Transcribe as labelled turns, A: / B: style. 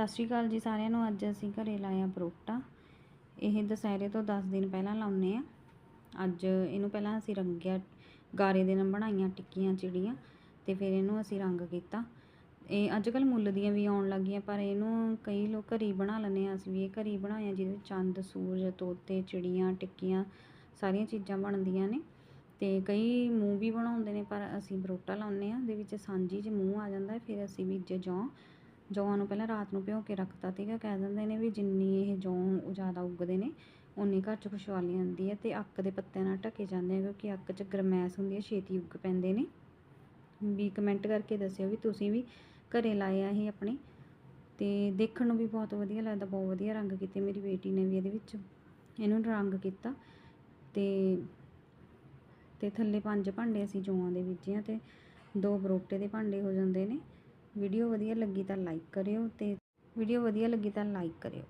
A: ਸਤਿ ਸ਼੍ਰੀ ਅਕਾਲ ਜੀ ਸਾਰਿਆਂ ਨੂੰ। ਅੱਜ ਅਸੀਂ ਘਰੇ ਲਾਇਆ ਪਰੋਟਾ। ਇਹ ਦੁਸਹਿਰੇ ਤੋਂ 10 ਦਿਨ ਪਹਿਲਾਂ ਲਾਉਨੇ ਆ ਅੱਜ ਇਹਨੂੰ ਪਹਿਲਾਂ ਅਸੀਂ ਰੰਗਿਆ, ਗਾਰੇ ਦੇ ਨਾਲ ਬਣਾਈਆਂ ਟਿੱਕੀਆਂ, ਚਿੜੀਆਂ ਤੇ ਫਿਰ ਇਹਨੂੰ ਅਸੀਂ ਰੰਗ ਕੀਤਾ। ਇਹ ਅੱਜ ਕੱਲ ਮੁੱਲ ਦੀਆਂ ਵੀ ਆਉਣ ਲੱਗੀਆਂ, ਪਰ ਇਹਨੂੰ ਕਈ ਲੋਕ ਘਰੀ ਬਣਾ ਲੈਂਦੇ ਆ ਅਸੀਂ ਵੀ ਇਹ ਘਰੀ ਬਣਾਇਆ ਜਿਹਦੇ ਵਿੱਚ ਚੰਦ, ਸੂਰਜ, ਤੋਤੇ, ਚਿੜੀਆਂ, ਟਿੱਕੀਆਂ ਸਾਰੀਆਂ ਚੀਜ਼ਾਂ ਬਣਦੀਆਂ ਨੇ ਤੇ ਕਈ ਮੂੰਹ ਵੀ ਬਣਾਉਂਦੇ ਨੇ, ਪਰ ਅਸੀਂ ਪਰੋਟਾ ਲਾਉਂਦੇ ਆ ਦੇ ਵਿੱਚ ਸਾਂਝੀ 'ਚ ਮੂੰਹ ਆ ਜਾਂਦਾ ਫਿਰ ਅਸੀਂ ਵਿੱਚ ਜੌਂ। ਜੌਆਂ ਨੂੰ ਪਹਿਲਾਂ ਰਾਤ ਨੂੰ ਭਿਓ ਕੇ ਰੱਖਤਾ ਸੀਗਾ ਕਹਿ ਦਿੰਦੇ ਨੇ ਵੀ ਜਿੰਨੀ ਇਹ ਜੌਂ ਜ਼ਿਆਦਾ ਉੱਗਦੇ ਨੇ ਉਨੀ ਘਰ 'ਚ ਖੁਸ਼ਹਾਲੀ ਆਉਂਦੀ ਹੈ ਅਤੇ ਅੱਕ ਦੇ ਪੱਤਿਆਂ ਨਾਲ ਢੱਕੇ ਜਾਂਦੇ ਆ ਕਿਉਂਕਿ ਅੱਕ 'ਚ ਗਰਮੈਸ਼ ਹੁੰਦੀ ਹੈ, ਛੇਤੀ ਉੱਗ ਪੈਂਦੇ ਨੇ। ਵੀ ਕਮੈਂਟ ਕਰਕੇ ਦੱਸਿਓ ਵੀ ਤੁਸੀਂ ਵੀ ਘਰੇ ਲਾਏ ਆ ਇਹ ਆਪਣੇ ਅਤੇ ਦੇਖਣ ਨੂੰ ਵੀ ਬਹੁਤ ਵਧੀਆ ਲੱਗਦਾ, ਬਹੁਤ ਵਧੀਆ ਰੰਗ ਕੀਤੇ ਮੇਰੀ ਬੇਟੀ ਨੇ ਵੀ ਇਹਦੇ ਵਿੱਚ। ਇਹਨੂੰ ਰੰਗ ਕੀਤਾ ਅਤੇ ਤੇ ਥੱਲੇ ਪੰਜ ਭਾਂਡੇ ਅਸੀਂ ਜੌਆਂ ਦੇ ਵਿੱਚ ਆ ਅਤੇ ਦੋ ਬਰੋਟੇ ਦੇ ਭਾਂਡੇ ਹੋ ਜਾਂਦੇ ਨੇ। ਵੀਡੀਓ ਵਧੀਆ ਲੱਗੀ ਤਾਂ ਲਾਈਕ ਕਰਿਓ ਤੇ ਵੀਡੀਓ ਵਧੀਆ ਲੱਗੀ ਤਾਂ ਲਾਈਕ ਕਰਿਓ।